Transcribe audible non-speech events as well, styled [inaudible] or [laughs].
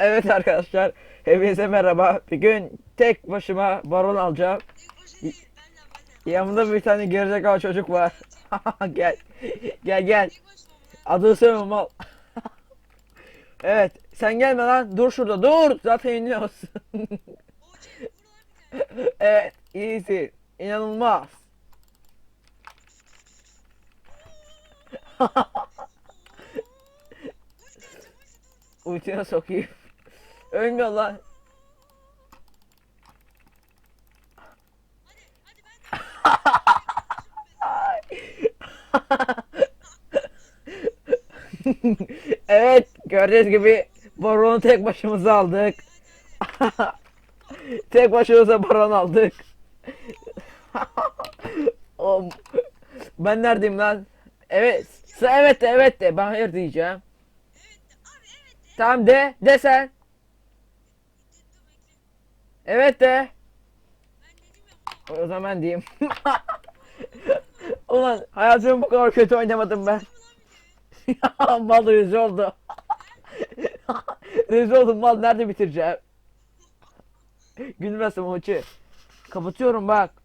evet arkadaşlar. Hepinize merhaba. Bir gün tek başıma baron alacağım. Yanımda bir tane gerizekalı çocuk var. [laughs] gel. Gel gel. Tek başıma mı? Adı Sövüm mal. [laughs] evet. Sen gelme lan. Dur şurada. Dur. Zaten tane. [laughs] evet. iyisin. İnanılmaz. Uyutuna sokayım. [laughs] Ölmüyor lan. [laughs] Evet. Gördüğünüz gibi baronu tek başımıza aldık. [laughs] tek başımıza baron aldık. Ben neredeyim lan? Evet. Evet evet de ben hayır diyeceğim. Evet de abi evet de. Tamam de de sen. Evet de. O zaman diyeyim. [laughs] Ulan hayatımı bu kadar kötü oynamadım ben. [laughs] Mal rezil oldu. [laughs] rezil oldum mal nerede bitireceğim? Gülmesin hoçu. Kapatıyorum bak.